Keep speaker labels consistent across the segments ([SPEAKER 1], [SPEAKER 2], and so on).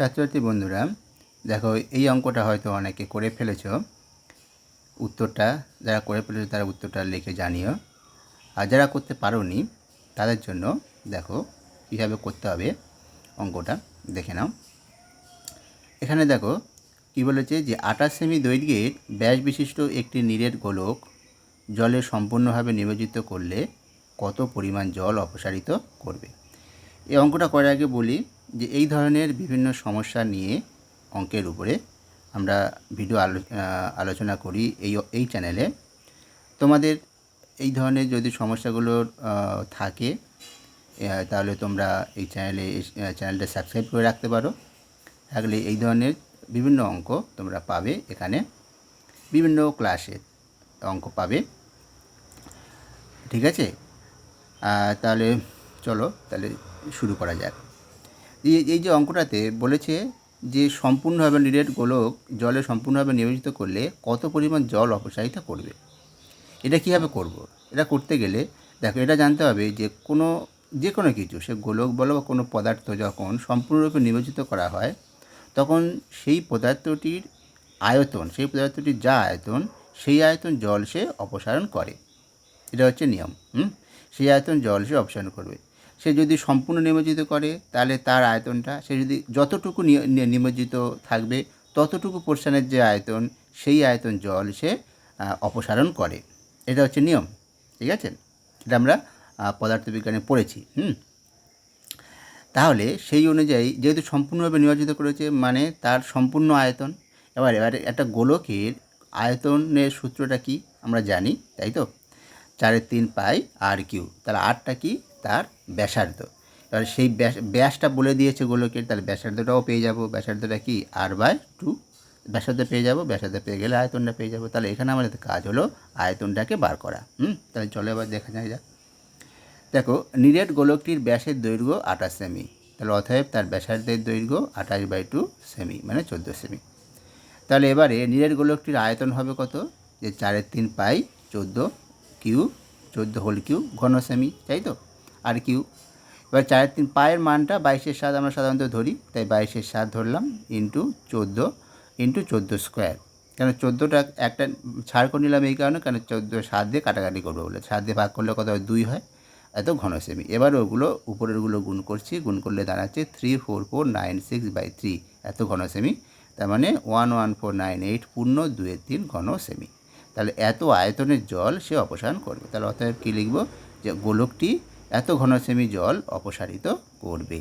[SPEAKER 1] ছাত্রছাত্রী বন্ধুরা, দেখো এই অঙ্কটা হয়তো অনেকে করে ফেলেছ। উত্তরটা যারা করে ফেলেছ তারা উত্তরটা লিখে জানিও। আর যারা করতে পারোনি, তাদের জন্য দেখো কীভাবে করতে হবে অঙ্কটা, দেখে নাও। এখানে দেখো কী বলেছে যে আঠাশ সেমি দৈর্ঘ্যের ব্যাস বিশিষ্ট একটি নীরের গোলক জলে সম্পূর্ণভাবে নিমজ্জিত করলে কত পরিমাণ জল অপসারিত করবে। এই অঙ্কটা করার আগে বলি যে এই ধরনের বিভিন্ন সমস্যা নিয়ে অঙ্কের উপরে আমরা ভিডিও আলো আলোচনা করি এই এই চ্যানেলে। তোমাদের এই ধরনের যদি সমস্যাগুলো থাকে তাহলে তোমরা এই চ্যানেলে চ্যানেলটা সাবস্ক্রাইব করে রাখতে পারো। থাকলে এই ধরনের বিভিন্ন অঙ্ক তোমরা পাবে এখানে। বিভিন্ন ক্লাসে অঙ্ক পাবে। ঠিক আছে? তাহলে চলো, তাহলে শুরু করা যাক। এই এই যে অঙ্কটাতে বলেছে যে সম্পূর্ণভাবে নিরেট গোলক জলে সম্পূর্ণভাবে নিয়োজিত করলে কত পরিমাণ জল অপসারিত করবে? এটা কীভাবে করব। এটা করতে গেলে, দেখো, এটা জানতে হবে যে কোনো যে কোনো কিছু, সে গোলক বলো বা কোনো পদার্থ যখন সম্পূর্ণরূপে নিয়োজিত করা হয়, তখন সেই পদার্থটির আয়তন, সেই পদার্থটির যা আয়তন, সেই আয়তন জল সে অপসারণ করে। এটা হচ্ছে নিয়ম, হুম? সেই আয়তন জল সে অপসারণ করবে। সে যদি সম্পূর্ণ নিমজ্জিত করে, তাহলে তার আয়তনটা, সে যদি যতটুকু নিমজ্জিত থাকবে, ততটুকু পোর্শনের যে আয়তন, সেই আয়তন জল সে অপসারণ করে। এটা হচ্ছে নিয়ম, ঠিক আছে? এটা আমরা পদার্থবিজ্ঞানে পড়েছি, হুম? তাহলে সেই অনুযায়ী যেহেতু সম্পূর্ণভাবে নিয়োজিত করেছে মানে তার সম্পূর্ণ আয়তন, এবার, এবারে একটা গোলকের আয়তনের সূত্রটা কি? আমরা জানি, তাই তো? চারের তিন পাই আর কিউ, তাহলে আরটা কি? তার ব্যাসার্ধ। এবার সেই ব্যাস, ব্যাসটা বলে দিয়েছে গোলকের, তাহলে ব্যাসার্ধটাও পেয়ে যাব। ব্যাসার্ধটা কি? আর বাই টু ব্যাসার্ধ পেয়ে যাব, ব্যাসার্ধ পেয়ে গেলে আয়তনটা পেয়ে যাব। তাহলে এখানে আমাদের কাজ হলো আয়তনটাকে বার করা। হুম? তাহলে চলো এবার দেখা যায় যাক। দেখো, নিরেট গোলকটির ব্যাসের দৈর্ঘ্য আঠাশ সেমি। তাহলে অতএব তার ব্যাসার্ধের দৈর্ঘ্য আঠাশ বাই টু সেমি মানে চোদ্দ সেমি। তাহলে এবারে নিরেট গোলকটির আয়তন হবে কত? যে চারের তিন পাই চোদ্দ কিউ, চোদ্দ হোল কিউ ঘন সেমি, তাই তো? আর কিউ। এবার চারের তিন পায়ের মানটা বাইশের সাত আমরা সাধারণত ধরি, তাই বাইশের সাত ধরলাম ইন্টু চোদ্দ ইন্টু চোদ্দ স্কোয়ার কেন চোদ্দোটা একটা ছাড় করে নিলাম এই কারণে কেন চোদ্দ সাত দিয়ে কাটাকাটি করব বলে। সাত দিয়ে ভাগ করলে কত দুই হয়। এত ঘন সেমি এবার ওগুলো উপরেরগুলো গুণ করছি, গুণ করলে দাঁড়াচ্ছে three four four nine six by three এত ঘন সেমি তার মানে one one four nine eight পূর্ণ দুয়ের তিন ঘন সেমি তাহলে এত আয়তনের জল সে অপসারণ করবে। তাহলে অতএব কী লিখব? যে গোলকটি এত ঘন সেমি জল অপসারিত করবে।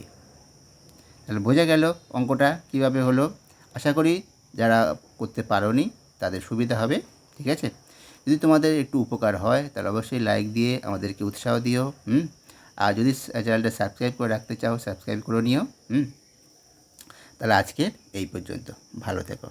[SPEAKER 1] তাহলে বোঝা গেল অঙ্কটা কীভাবে হলো। আশা করি যারা করতে পারোনি তাদের সুবিধা হবে, ঠিক আছে? যদি তোমাদের একটু উপকার হয় তাহলে অবশ্যই লাইক দিয়ে আমাদেরকে উৎসাহ দিও, হুম? আর যদি চ্যানেলটা সাবস্ক্রাইব করে রাখতে চাও সাবস্ক্রাইব করে নিও, হুম? তাহলে আজকে এই পর্যন্ত। ভালো থেকো।